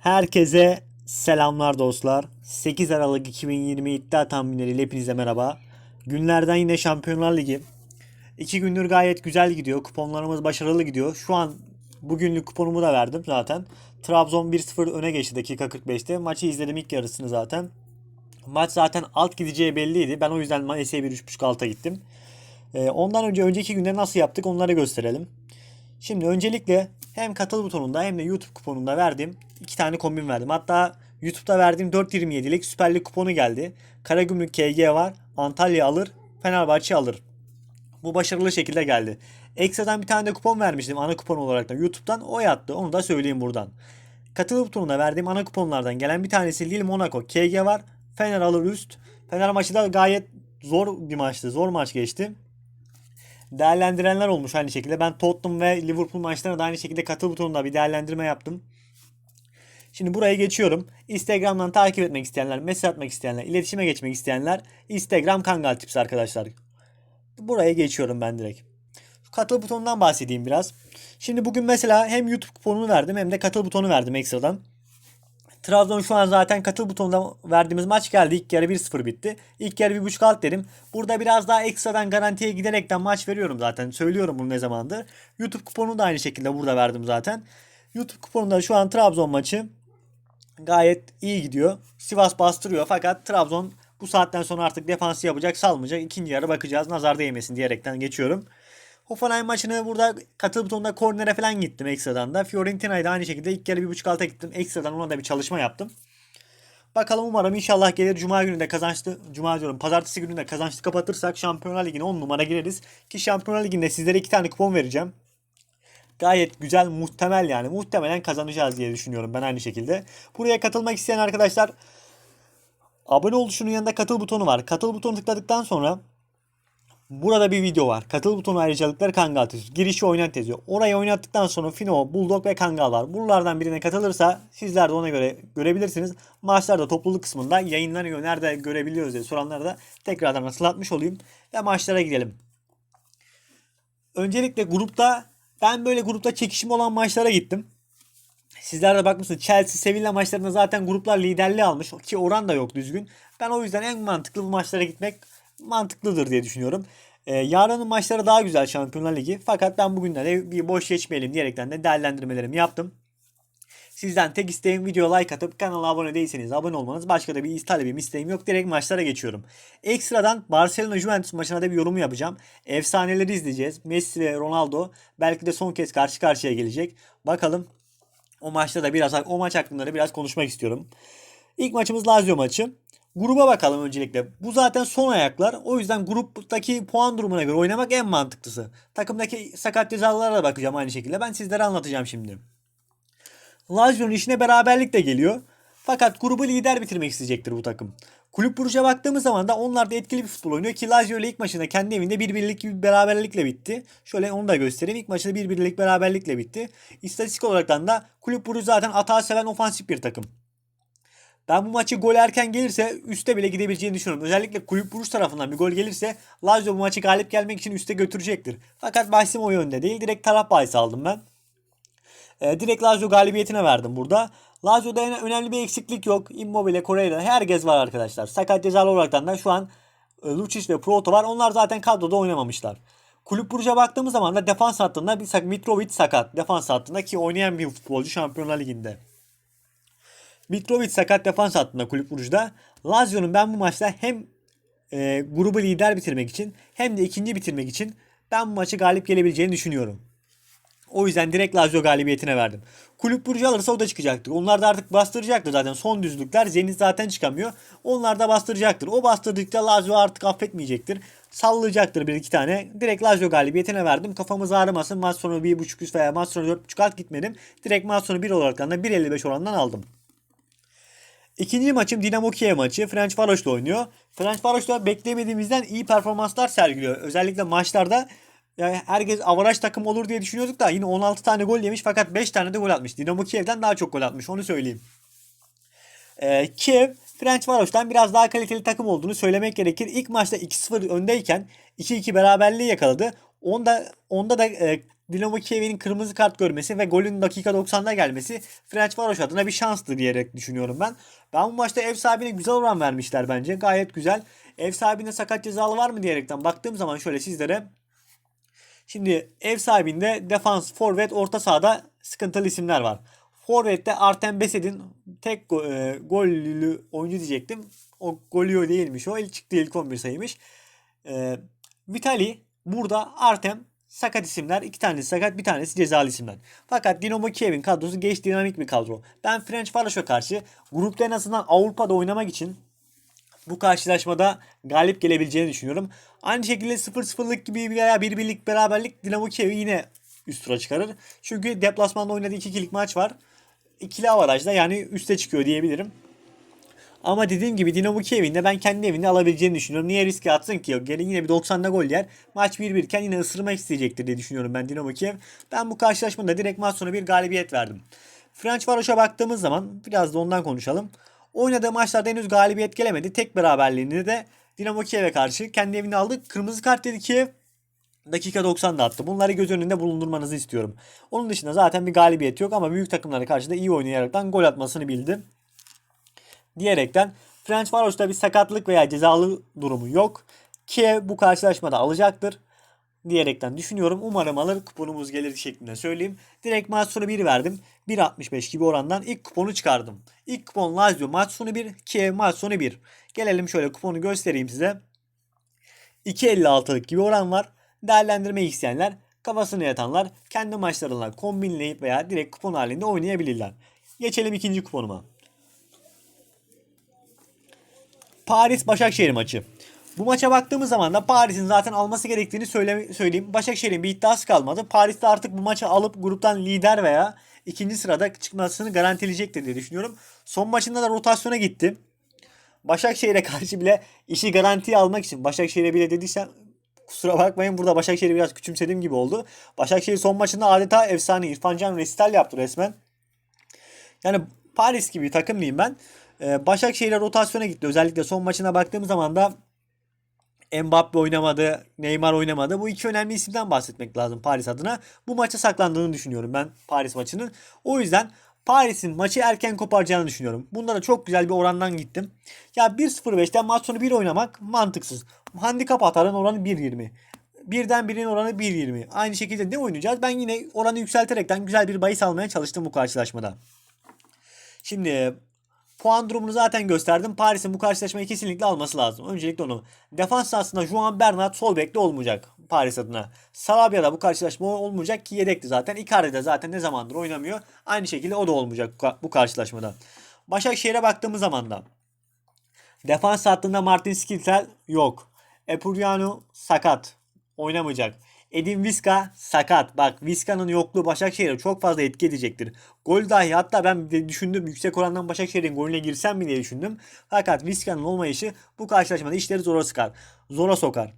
Herkese selamlar dostlar. 8 Aralık 2020 iddia tahminleriyle hepinize merhaba. Günlerden yine Şampiyonlar Ligi. 2 gündür gayet güzel gidiyor. Kuponlarımız başarılı gidiyor. Şu an bugünlük kuponumu da verdim zaten. Trabzon 1-0 öne geçti dakika 45'te. Maçı izledim ilk yarısını zaten. Maç zaten alt gideceği belliydi. Ben o yüzden Mayıs'a 1.5 alta gittim. Ee, ondan önce önceki günde nasıl yaptık onları gösterelim. Şimdi öncelikle hem katıl butonunda hem de YouTube kuponunda verdiğim iki tane kombin verdim. Hatta YouTube'da verdiğim 4.27'lik Süper Lig kuponu geldi. Karagümrük KG var. Antalya alır. Fenerbahçe alır. Bu başarılı şekilde geldi. Ekstradan bir tane de kupon vermiştim ana kupon olarak da YouTube'dan. O yattı. Onu da söyleyeyim buradan. Katıl butonunda verdiğim ana kuponlardan gelen bir tanesi Lille Monaco KG var. Fener alır üst. Fener maçı da gayet zor bir maçtı. Zor maç geçti değerlendirenler olmuş aynı şekilde. Ben Tottenham ve Liverpool maçlarına da aynı şekilde katıl butonunda bir değerlendirme yaptım. Şimdi buraya geçiyorum. Instagram'dan takip etmek isteyenler, mesaj atmak isteyenler, iletişime geçmek isteyenler Instagram Kangal Tips arkadaşlar. Buraya geçiyorum ben direkt. Katıl butonundan bahsedeyim biraz. Şimdi bugün mesela hem YouTube kuponunu verdim hem de katıl butonu verdim ekstradan. Trabzon şu an zaten katıl butonunda verdiğimiz maç geldi. İlk yarı 1-0 bitti. İlk yarı 1.5 alt dedim. Burada biraz daha ekstradan garantiye giderekten maç veriyorum zaten. Söylüyorum bunu ne zamandır. YouTube kuponunu da aynı şekilde burada verdim zaten. YouTube kuponunda şu an Trabzon maçı gayet iyi gidiyor. Sivas bastırıyor fakat Trabzon bu saatten sonra artık defansı yapacak salmayacak. İkinci yarı bakacağız nazar değmesin diyerekten geçiyorum. Hoffenheim maçını burada katıl butonunda kornere falan gittim ekstradan da. Fiorentina'yı da aynı şekilde ilk yarı bir buçuk alta gittim. Ekstradan ona da bir çalışma yaptım. Bakalım umarım inşallah gelir Cuma günü de kazançlı, Cuma diyorum pazartesi günü de kazançlı kapatırsak Şampiyonlar Ligi'ne 10 numara gireriz. Ki Şampiyonlar Ligi'nde sizlere iki tane kupon vereceğim. Gayet güzel muhtemel yani muhtemelen kazanacağız diye düşünüyorum ben aynı şekilde. Buraya katılmak isteyen arkadaşlar abone ol şunun yanında katıl butonu var. Katıl butonu tıkladıktan sonra Burada bir video var. Katıl butonu ayrıcalıkları Kangal yazıyor. Girişi oynat yazıyor. Orayı oynattıktan sonra Fino, Bulldog ve Kangal var. Buralardan birine katılırsa sizler de ona göre görebilirsiniz. Maçlarda topluluk kısmında yayınlanıyor. Nerede görebiliyoruz diye soranlara da tekrardan hatırlatmış olayım. Ve maçlara gidelim. Öncelikle grupta ben böyle grupta çekişim olan maçlara gittim. Sizler de bakmışsınız Chelsea Sevilla maçlarında zaten gruplar liderliği almış ki oran da yok düzgün. Ben o yüzden en mantıklı bu maçlara gitmek mantıklıdır diye düşünüyorum. Ee, yarının maçları daha güzel Şampiyonlar Ligi. Fakat ben bugünlere bir boş geçmeyelim diyerekten de değerlendirmelerimi yaptım. Sizden tek isteğim video like atıp kanala abone değilseniz abone olmanız. Başka da bir talebim isteğim yok. Direkt maçlara geçiyorum. Ekstradan Barcelona Juventus maçına da bir yorum yapacağım. Efsaneleri izleyeceğiz. Messi ve Ronaldo belki de son kez karşı karşıya gelecek. Bakalım o maçta da biraz o maç hakkında da biraz konuşmak istiyorum. İlk maçımız Lazio maçı. Gruba bakalım öncelikle. Bu zaten son ayaklar. O yüzden gruptaki puan durumuna göre oynamak en mantıklısı. Takımdaki sakat cezalara da bakacağım aynı şekilde. Ben sizlere anlatacağım şimdi. Lazio'nun işine beraberlik de geliyor. Fakat grubu lider bitirmek isteyecektir bu takım. Kulüp Brugge'a baktığımız zaman da onlar da etkili bir futbol oynuyor ki Lazio ile ilk maçında kendi evinde bir birlik bir beraberlikle bitti. Şöyle onu da göstereyim. İlk maçında bir birlik beraberlikle bitti. İstatistik olaraktan da Kulüp Brugge zaten atağı seven ofansif bir takım. Ben bu maçı gol erken gelirse üste bile gidebileceğini düşünüyorum. Özellikle kulüp vuruş tarafından bir gol gelirse Lazio bu maçı galip gelmek için üste götürecektir. Fakat bahsim o yönde değil. Direkt taraf bahisi aldım ben. Ee, direkt Lazio galibiyetine verdim burada. Lazio'da en önemli bir eksiklik yok. Immobile, Correia herkes var arkadaşlar. Sakat cezalı olaraktan da şu an e, Lucic ve Proto var. Onlar zaten kadroda oynamamışlar. Kulüp Brugge'a baktığımız zaman da defans hattında bir Mitrovic sakat. Defans hattında ki oynayan bir futbolcu Şampiyonlar Ligi'nde. Mitrovic sakat defans hattında kulüp vurucuda. Lazio'nun ben bu maçta hem e, grubu lider bitirmek için hem de ikinci bitirmek için ben bu maçı galip gelebileceğini düşünüyorum. O yüzden direkt Lazio galibiyetine verdim. Kulüp Burcu alırsa o da çıkacaktır. Onlar da artık bastıracaktır zaten. Son düzlükler Zenit zaten çıkamıyor. Onlar da bastıracaktır. O bastırdıkça Lazio artık affetmeyecektir. Sallayacaktır bir iki tane. Direkt Lazio galibiyetine verdim. Kafamız ağrımasın. Maç sonu 1.5 üst veya maç sonu 4.5 alt gitmedim. Direkt maç sonu 1 olarak da 1.55 orandan aldım. İkinci maçım Dinamo Kiev maçı. French Varoş'la oynuyor. French Varoş'la beklemediğimizden iyi performanslar sergiliyor. Özellikle maçlarda yani herkes avaraj takım olur diye düşünüyorduk da yine 16 tane gol yemiş fakat 5 tane de gol atmış. Dinamo Kiev'den daha çok gol atmış onu söyleyeyim. Ee, Kiev French Varoş'tan biraz daha kaliteli takım olduğunu söylemek gerekir. İlk maçta 2-0 öndeyken 2-2 beraberliği yakaladı. Onda onda da e, Dinamo Kiev'in kırmızı kart görmesi ve golün dakika 90'da gelmesi Varoş adına bir şanstı diyerek düşünüyorum ben. Ben bu maçta ev sahibine güzel oran vermişler bence. Gayet güzel. Ev sahibinde sakat cezalı var mı diyerekten baktığım zaman şöyle sizlere Şimdi ev sahibinde defans, forvet, orta sahada sıkıntılı isimler var. Forvet'te Artem Besed'in tek go- e, gollü oyuncu diyecektim. O golü değilmiş o. İlk çıktı ilk 11 sayıymış. E, Vitali burada Artem sakat isimler. iki tanesi sakat bir tanesi cezalı isimler. Fakat Dinamo Kiev'in kadrosu geç dinamik bir kadro. Ben French Varoş'a karşı grupta en azından Avrupa'da oynamak için bu karşılaşmada galip gelebileceğini düşünüyorum. Aynı şekilde 0-0'lık gibi veya 1 birlik beraberlik Dinamo Kiev'i yine üst tura çıkarır. Çünkü deplasmanda oynadığı 2-2'lik maç var. İkili avarajda yani üste çıkıyor diyebilirim. Ama dediğim gibi Dinamo Kiev'in de ben kendi evinde alabileceğini düşünüyorum. Niye riske atsın ki? Gelin yine bir 90'da gol yer. Maç 1-1 iken yine ısırmak isteyecektir diye düşünüyorum ben Dinamo Kiev. Ben bu karşılaşmada direkt maç sonu bir galibiyet verdim. French Varoş'a baktığımız zaman biraz da ondan konuşalım. Oynadığı maçlarda henüz galibiyet gelemedi. Tek beraberliğini de Dinamo Kiev'e karşı kendi evinde aldı. Kırmızı kart dedi Kiev. Dakika 90'da attı. Bunları göz önünde bulundurmanızı istiyorum. Onun dışında zaten bir galibiyet yok ama büyük takımlara karşı da iyi oynayaraktan gol atmasını bildi. Diyerekten French Varoş'ta bir sakatlık veya cezalı durumu yok. Kiev bu karşılaşmada alacaktır diyerekten düşünüyorum. Umarım alır kuponumuz gelir şeklinde söyleyeyim. Direkt maç sonu 1 verdim. 1.65 gibi orandan ilk kuponu çıkardım. İlk kupon Lazio maç sonu 1, Kiev maç sonu 1. Gelelim şöyle kuponu göstereyim size. 2.56'lık gibi oran var. Değerlendirmeyi isteyenler, kafasını yatanlar kendi maçlarına kombinleyip veya direkt kupon halinde oynayabilirler. Geçelim ikinci kuponuma. Paris Başakşehir maçı. Bu maça baktığımız zaman da Paris'in zaten alması gerektiğini söyle, söyleyeyim. Başakşehir'in bir iddiası kalmadı. Paris de artık bu maçı alıp gruptan lider veya ikinci sırada çıkmasını garantileyecektir diye düşünüyorum. Son maçında da rotasyona gitti. Başakşehir'e karşı bile işi garantiye almak için Başakşehir'e bile dediysem kusura bakmayın burada Başakşehir'i biraz küçümsediğim gibi oldu. Başakşehir son maçında adeta efsane İrfan Can resital yaptı resmen. Yani Paris gibi takım diyeyim ben. Ee, Başakşehir'e rotasyona gitti. Özellikle son maçına baktığım zaman da Mbappe oynamadı, Neymar oynamadı. Bu iki önemli isimden bahsetmek lazım Paris adına. Bu maça saklandığını düşünüyorum ben Paris maçının. O yüzden Paris'in maçı erken koparacağını düşünüyorum. Bunda da çok güzel bir orandan gittim. Ya 1.05'ten maç sonu 1 oynamak mantıksız. Handikap atarın oranı 1.20. Birden birinin oranı 1.20. Aynı şekilde ne oynayacağız? Ben yine oranı yükselterekten güzel bir bahis almaya çalıştım bu karşılaşmada. Şimdi puan durumunu zaten gösterdim. Paris'in bu karşılaşmayı kesinlikle alması lazım. Öncelikle onu. Defans aslında Juan Bernat sol bekli olmayacak Paris adına. Sarabia da bu karşılaşma olmayacak ki yedekti zaten. Icardi de zaten ne zamandır oynamıyor. Aynı şekilde o da olmayacak bu karşılaşmada. Başakşehir'e baktığımız zaman da defans hattında Martin Skilsel yok. Epuriano sakat. Oynamayacak. Edin Viska sakat. Bak Viska'nın yokluğu Başakşehir'e çok fazla etki edecektir. Gol dahi hatta ben düşündüm yüksek orandan Başakşehir'in golüne girsem mi diye düşündüm. Fakat Viska'nın olmayışı bu karşılaşmada işleri zora sıkar. Zora sokar.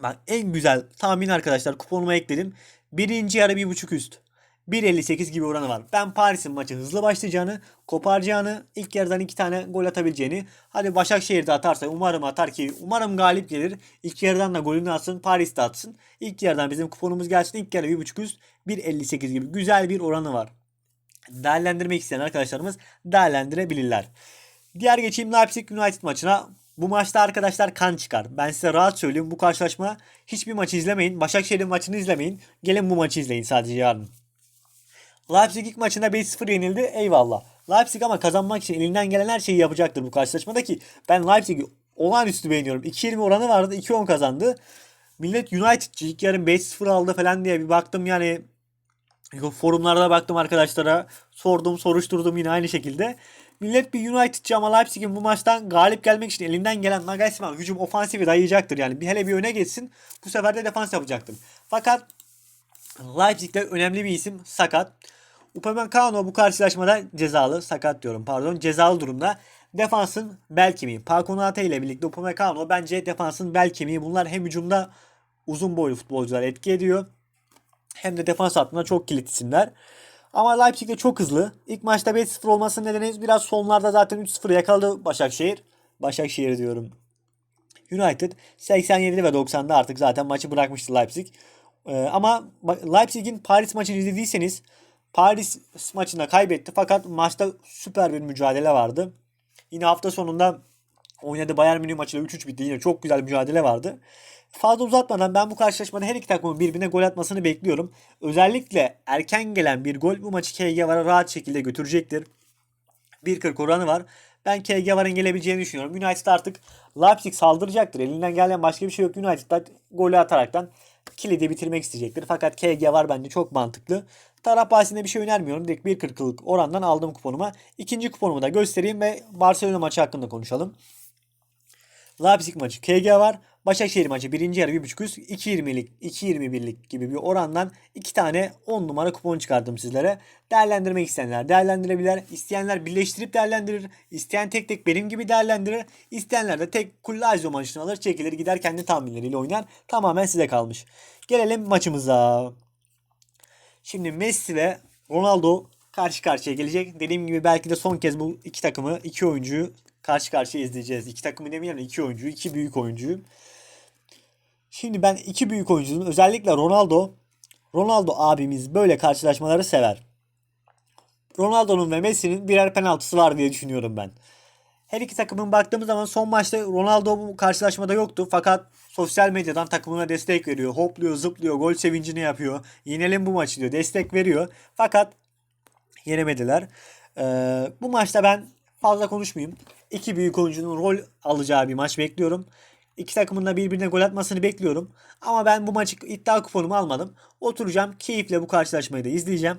Bak en güzel tahmin arkadaşlar kuponuma ekledim. Birinci yarı bir buçuk üst. 1.58 gibi oranı var. Ben Paris'in maçı hızlı başlayacağını, koparacağını, ilk yarıdan iki tane gol atabileceğini. Hadi Başakşehir de atarsa umarım atar ki umarım galip gelir. İlk yarıdan da golünü atsın, Paris de atsın. İlk yarıdan bizim kuponumuz gelsin. İlk yarı 1.5 üst, 1.58 gibi güzel bir oranı var. Değerlendirmek isteyen arkadaşlarımız değerlendirebilirler. Diğer geçeyim Leipzig United maçına. Bu maçta arkadaşlar kan çıkar. Ben size rahat söyleyeyim bu karşılaşma hiçbir maçı izlemeyin. Başakşehir'in maçını izlemeyin. Gelin bu maçı izleyin sadece yarın. Leipzig ilk maçında 5-0 yenildi. Eyvallah. Leipzig ama kazanmak için elinden gelen her şeyi yapacaktır bu karşılaşmada ki ben Leipzig'i olağanüstü beğeniyorum. 2-20 oranı vardı. 2-10 kazandı. Millet United ilk yarın 5-0 aldı falan diye bir baktım yani forumlarda baktım arkadaşlara. Sordum, soruşturdum yine aynı şekilde. Millet bir United'ci ama Leipzig'in bu maçtan galip gelmek için elinden gelen Nagelsmann hücum ofansifi dayayacaktır. Yani bir hele bir öne geçsin. Bu sefer de defans yapacaktır. Fakat Leipzig'te önemli bir isim sakat. Upamecano bu karşılaşmada cezalı, sakat diyorum pardon, cezalı durumda. Defansın bel kemiği. Paconate ile birlikte Upamecano bence defansın bel kemiği. Bunlar hem hücumda uzun boylu futbolcular etki ediyor. Hem de defans hattında çok kilit isimler. Ama Leipzig de çok hızlı. İlk maçta 5-0 olmasının nedeni biraz sonlarda zaten 3-0 yakaladı Başakşehir. Başakşehir diyorum. United 87'de ve 90'da artık zaten maçı bırakmıştı Leipzig. Ee, ama Leipzig'in Paris maçını izlediyseniz Paris maçında kaybetti fakat maçta süper bir mücadele vardı. Yine hafta sonunda oynadı Bayern Münih maçıyla 3-3 bitti. Yine çok güzel bir mücadele vardı. Fazla uzatmadan ben bu karşılaşmada her iki takımın birbirine gol atmasını bekliyorum. Özellikle erken gelen bir gol bu maçı KG Var'a rahat şekilde götürecektir. 1.40 oranı var. Ben KG Var'ın gelebileceğini düşünüyorum. United artık Leipzig saldıracaktır. Elinden gelen başka bir şey yok. United'da golü ataraktan kilidi bitirmek isteyecektir. Fakat KG var bence çok mantıklı. Taraf bahsinde bir şey önermiyorum. Direkt 1.40'lık orandan aldım kuponuma. İkinci kuponumu da göstereyim ve Barcelona maçı hakkında konuşalım. Leipzig maçı KG var. Başakşehir maçı birinci yarı 1.5 üst 2.20'lik 2.21'lik gibi bir orandan iki tane 10 numara kupon çıkardım sizlere. Değerlendirmek isteyenler değerlendirebilir. İsteyenler birleştirip değerlendirir. İsteyen tek tek benim gibi değerlendirir. İsteyenler de tek Kullazio maçını alır çekilir gider kendi tahminleriyle oynar. Tamamen size kalmış. Gelelim maçımıza. Şimdi Messi ve Ronaldo karşı karşıya gelecek. Dediğim gibi belki de son kez bu iki takımı, iki oyuncuyu karşı karşıya izleyeceğiz. İki takımı demeyelim de iki oyuncuyu, iki büyük oyuncuyu. Şimdi ben iki büyük oyuncunun özellikle Ronaldo, Ronaldo abimiz böyle karşılaşmaları sever. Ronaldo'nun ve Messi'nin birer penaltısı var diye düşünüyorum ben. Her iki takımın baktığımız zaman son maçta Ronaldo bu karşılaşmada yoktu. Fakat sosyal medyadan takımına destek veriyor. Hopluyor, zıplıyor, gol sevincini yapıyor. Yenelim bu maçı diyor. Destek veriyor. Fakat yenemediler. Ee, bu maçta ben fazla konuşmayayım. İki büyük oyuncunun rol alacağı bir maç bekliyorum. İki takımın da birbirine gol atmasını bekliyorum. Ama ben bu maçı iddia kuponumu almadım. Oturacağım keyifle bu karşılaşmayı da izleyeceğim.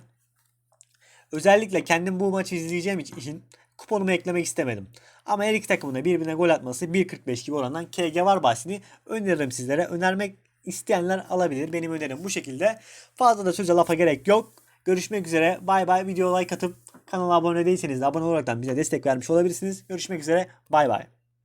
Özellikle kendim bu maçı izleyeceğim için kuponumu eklemek istemedim. Ama her iki takımın da birbirine gol atması 1.45 gibi orandan KG var bahsini öneririm sizlere. Önermek isteyenler alabilir. Benim önerim bu şekilde. Fazla da söze lafa gerek yok. Görüşmek üzere. Bay bay. Video like atıp kanala abone değilseniz de abone olarak bize destek vermiş olabilirsiniz. Görüşmek üzere. Bay bay.